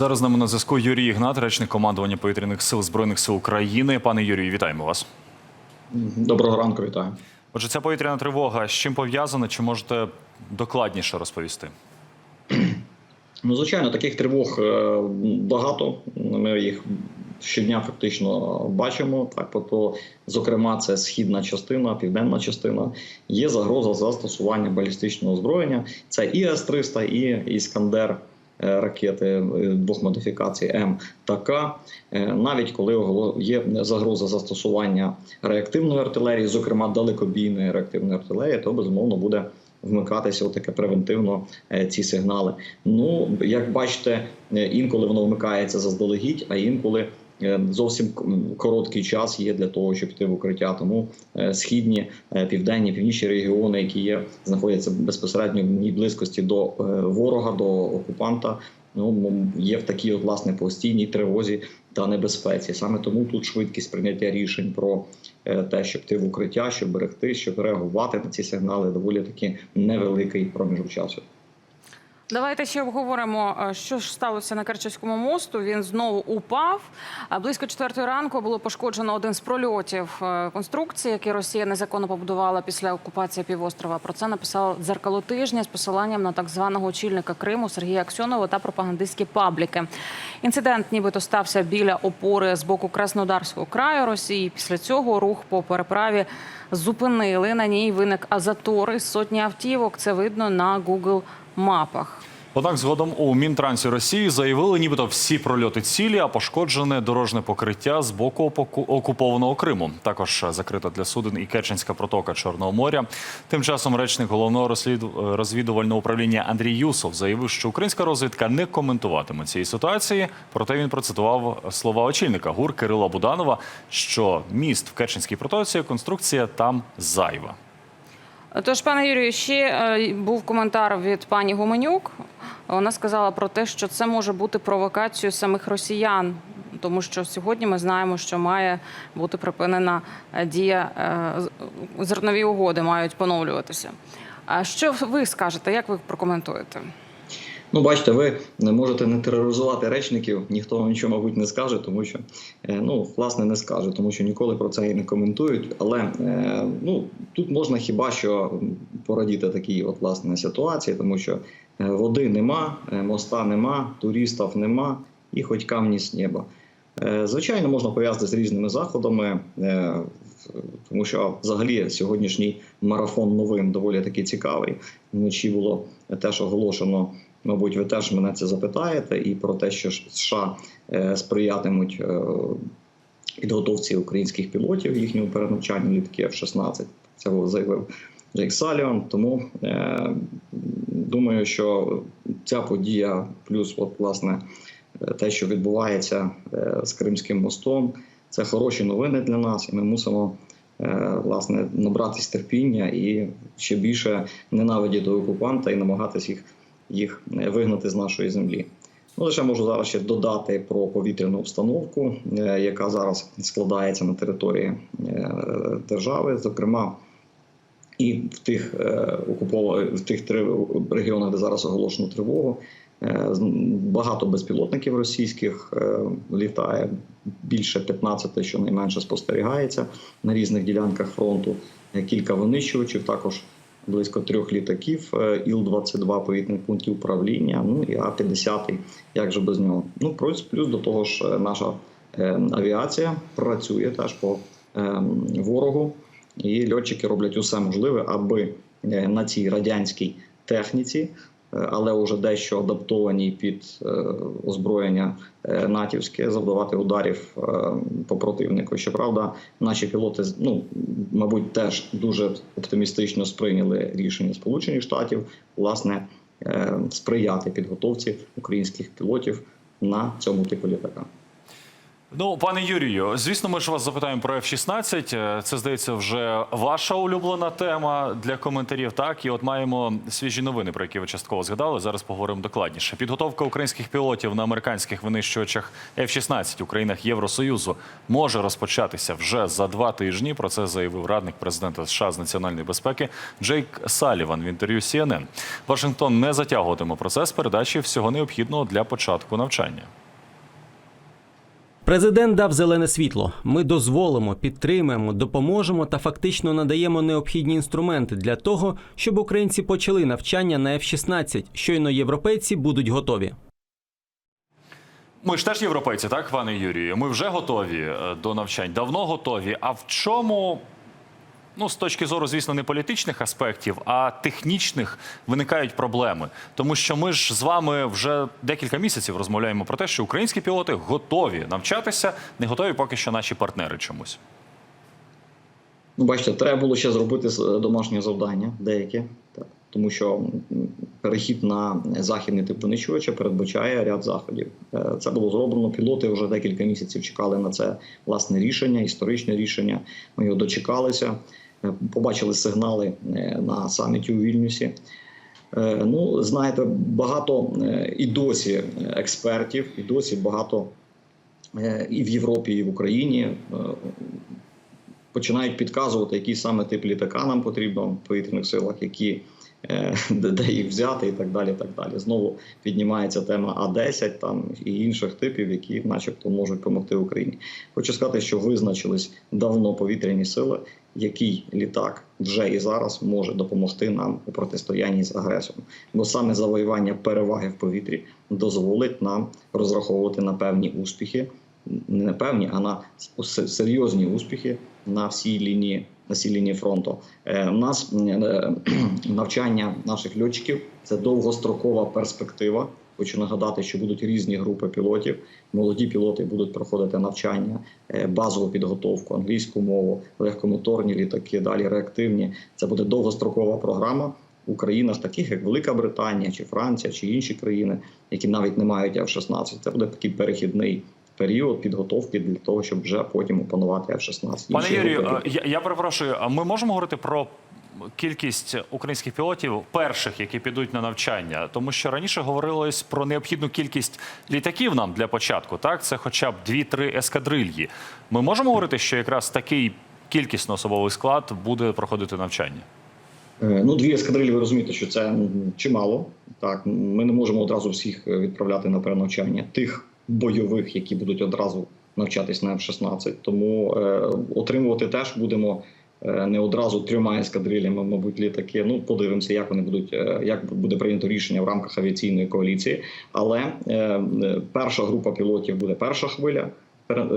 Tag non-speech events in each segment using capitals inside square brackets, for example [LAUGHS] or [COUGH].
Зараз з нами на зв'язку Юрій Ігнат, речник командування повітряних сил збройних сил України. Пане Юрію, вітаємо вас. Доброго ранку, вітаю. Отже, ця повітряна тривога з чим пов'язана? Чи можете докладніше розповісти? Ну, звичайно, таких тривог е, багато. Ми їх щодня фактично бачимо. Так, то, зокрема, це східна частина, південна частина. Є загроза застосування балістичного озброєння. Це і С-300, і Іскандер. Е, Ракети е, двох модифікацій М та К, Е, навіть коли є загроза застосування реактивної артилерії, зокрема далекобійної реактивної артилерії, то безумовно буде вмикатися таке превентивно ці сигнали. Ну як бачите, інколи воно вмикається заздалегідь, а інколи зовсім короткий час є для того, щоб йти в укриття. Тому е, східні, е, південні, північні регіони, які є, знаходяться безпосередньо в близькості до е, ворога, до окупанта. Ну є в такій от власне постійній тривозі та небезпеці. Саме тому тут швидкість прийняття рішень про е, те, щоб йти в укриття, щоб берегти, щоб реагувати на ці сигнали, доволі таки невеликий проміжок часу. Давайте ще обговоримо, е, що ж сталося на Керченському мосту. Він знову упав. Близько четвертої ранку було пошкоджено один з прольотів е, конструкції, які Росія незаконно побудувала після окупації півострова. Про це написав дзеркало тижня з посиланням на так званого очільника Криму Сергія Аксьонова та пропагандистські пабліки. Інцидент, нібито стався біля опори з боку Краснодарського краю Росії. Після цього рух по переправі зупинили. На ній виник азатор із сотні автівок. Це видно на Google мапах. Однак згодом у Мінтрансі Росії заявили, нібито всі прольоти цілі, а пошкоджене дорожне покриття з боку окупованого Криму. Також закрита для суден і Керченська протока Чорного моря. Тим часом речник головного розвідувального управління Андрій Юсов заявив, що українська розвідка не коментуватиме цієї ситуації. Проте він процитував слова очільника ГУР Кирила Буданова, що міст в Керченській протоці конструкція там зайва. Тож, пане Юрію, ще е, був коментар від пані Гуменюк. Вона сказала про те, що це може бути провокацією самих росіян, тому що сьогодні ми знаємо, що має бути припинена е, дія е, зернові угоди, мають поновлюватися. А що ви скажете? Як ви прокоментуєте? Ну, бачите, ви не можете не тероризувати речників, ніхто вам нічого, мабуть, не скаже, тому що ну, власне, не скаже, тому що ніколи про це і не коментують. Але ну тут можна хіба що порадіти такій от власне ситуації, тому що е, води нема, е, моста нема, туристів нема, і хоч камні з неба. Е, Звичайно, можна пов'язати з різними заходами, тому що взагалі сьогоднішній марафон новин доволі таки цікавий. Вночі було теж оголошено. Мабуть, ви теж мене це запитаєте, і про те, що США сприятимуть підготовці українських пілотів їхньому перенавчанню літки F-16. Це заявив Джейк Саліон. Тому е, думаю, що ця подія, плюс, от власне, те, що відбувається е, з Кримським мостом, це хороші новини для нас, і ми мусимо. е, Власне, набратись терпіння і ще більше ненавидіти окупанта і намагатись їх їх е, вигнати з нашої землі. Ну, лише можу зараз ще додати про повітряну обстановку, яка зараз складається на території держави, зокрема. І в тих е, окупованих в тих три регіонах, де зараз оголошено тривогу, е, багато безпілотників російських е, літає. Більше 15 щонайменше спостерігається на різних ділянках фронту. Кілька винищувачів, також близько трьох літаків. е, Іл-22 повітряних пунктів управління. Ну і А-50, як же без нього. Ну плюс плюс до того ж, наша авіація працює теж по е, ворогу. І льотчики роблять усе можливе, аби е, на цій радянській техніці, е, але вже дещо адаптованій під е, озброєння натівське, завдавати ударів по противнику. Щоправда, наші пілоти ну, мабуть, теж дуже оптимістично сприйняли рішення Сполучених Штатів власне сприяти підготовці українських пілотів на цьому типу літака. Ну, пане Юрію, звісно, ми ж вас запитаємо про F-16. Е, Це здається вже ваша улюблена тема для коментарів. Так, і от маємо свіжі новини, про які ви частково згадали. Зараз поговоримо докладніше. Підготовка українських пілотів на американських винищувачах F-16 у країнах Євросоюзу може розпочатися вже за два тижні. Про це заявив радник президента США з національної безпеки Джейк Саліван в інтерв'ю CNN. Вашингтон не затягуватиме процес передачі всього необхідного для початку навчання. Президент дав зелене світло. Ми дозволимо, підтримаємо, допоможемо та фактично надаємо необхідні інструменти для того, щоб українці почали навчання на F-16. Щойно європейці будуть готові. Ми ж теж європейці, так, пане Юрію? Ми вже готові е, до навчань, давно готові. А в чому, ну, з точки зору, звісно, не політичних аспектів, а технічних виникають проблеми? Тому що ми ж з вами вже декілька місяців розмовляємо про те, що українські пілоти готові навчатися, не готові поки що наші партнери чомусь. Ну, бачите, треба було ще зробити з- домашнє завдання, деяке, тому що перехід на західний тип винищувача передбачає ряд заходів. Е, Це було зроблено. Пілоти вже декілька місяців чекали на це власне рішення, історичне рішення. Ми його дочекалися, Е, побачили сигнали е, на саміті у Вільнюсі. Е, Ну, знаєте, багато е, і досі експертів, і досі багато е, і в Європі, і в Україні е, починають підказувати, який саме тип літака нам потрібно в повітряних силах, які е, [LAUGHS] де, їх взяти, і так далі. так далі. Знову піднімається тема А-10 там і інших типів, які, начебто, можуть допомогти Україні. Хочу сказати, що визначились давно повітряні сили, який літак вже і зараз може допомогти нам у протистоянні з агресором. Бо саме завоювання переваги в повітрі дозволить нам розраховувати на певні успіхи не певні, а на серйозні успіхи на всій лінії на всій лінії фронту. Е, у нас е, навчання наших льотчиків це довгострокова перспектива. Хочу нагадати, що будуть різні групи пілотів. Молоді пілоти будуть проходити навчання, е, базову підготовку, англійську мову, легкомоторні літаки, далі реактивні. Це буде довгострокова програма у країнах, таких як Велика Британія, чи Франція, чи інші країни, які навіть не мають F-16. Це буде такий перехідний період підготовки для того, щоб вже потім опанувати F-16. Пане Юрію, я, я перепрошую, а ми можемо говорити про кількість українських пілотів, перших, які підуть на навчання, тому що раніше говорилось про необхідну кількість літаків нам для початку. Так, це хоча б 2-3 ескадрильї. Ми можемо говорити, що якраз такий кількісно особовий склад буде проходити навчання. Е, Ну, дві ескадрилі, ви розумієте, що це чимало. Так, ми не можемо одразу всіх е, відправляти на перенавчання. Тих бойових, які будуть одразу навчатись на F-16. Тому е, отримувати теж будемо не одразу трьома ескадрилями, мабуть, літаки. Ну, подивимося, як вони будуть, е, як буде прийнято рішення в рамках авіаційної коаліції. Але е, е, перша група пілотів буде перша хвиля.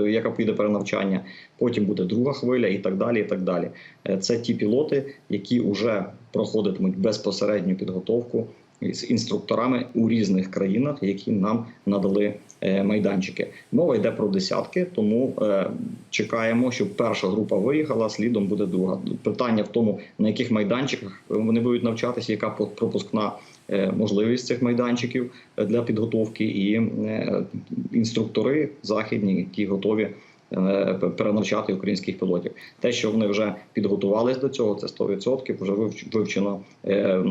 Яка піде перенавчання, потім буде друга хвиля, і так далі. І так далі. Е, Це ті пілоти, які вже проходитимуть безпосередню підготовку з інструкторами у різних країнах, які нам надали е, майданчики. Мова йде про десятки, тому е, чекаємо, щоб перша група виїхала, слідом буде друга. Питання в тому, на яких майданчиках вони будуть навчатися, яка пропускна е, можливість цих майданчиків для підготовки, і інструктори західні, які готові перенавчати українських пілотів. Те, що вони вже підготувалися до цього, це 100%, вже вивч- вивчено е,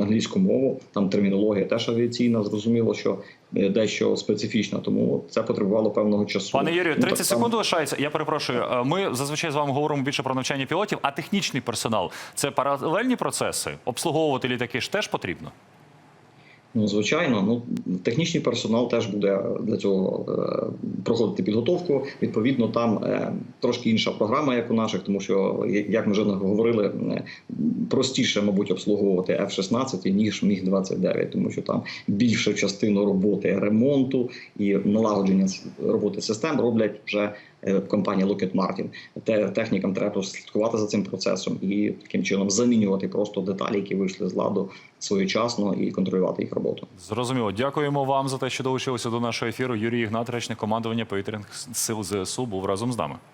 англійську мову, там термінологія теж авіаційна, зрозуміло, що е, дещо специфічна, тому це потребувало певного часу. Пане Юрію, Ну, 30 так само- секунд лишається. Я перепрошую. Е, Ми зазвичай з вами говоримо більше про навчання пілотів, а технічний персонал це паралельні процеси. Обслуговувати літаки ж теж потрібно. Ну, звичайно, ну технічний персонал теж буде для цього е, проходити підготовку. Відповідно, там е, трошки інша програма, як у наших, тому що як ми вже говорили, е, простіше, мабуть, обслуговувати F-16, ніж міг 29 тому що там більшу частину роботи ремонту і налагодження роботи систем роблять вже е, компанія Lockheed Martin. Те технікам треба слідкувати за цим процесом і таким чином замінювати просто деталі, які вийшли з ладу своєчасно, і контролювати їх роботу. Зрозуміло. Дякуємо вам за те, що долучилися до нашого ефіру. Юрій Ігнат, речник командування повітряних сил ЗСУ, був разом з нами.